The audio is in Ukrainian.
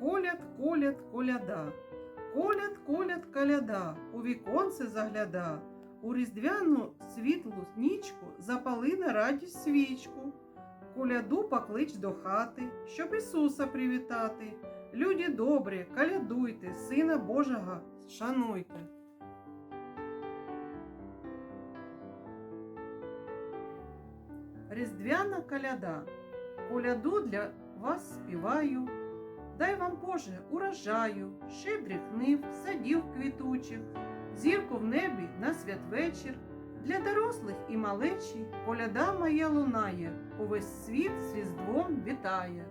Коляд, коляд, коляда. Коляд, коляд, коляда, у віконце загляда, у різдвяну світлу нічку запали на радість свічку. Коляду поклич до хати, щоб Ісуса привітати. Люди добрі, колядуйте, Сина Божого шануйте. Різдвяна коляда. Коляду для вас співаю. Дай вам Боже урожаю, щедрих нив, садів квітучих, зірку в небі на святвечір. Для дорослих і малечі коляда моя лунає, увесь світ з Різдвом вітає.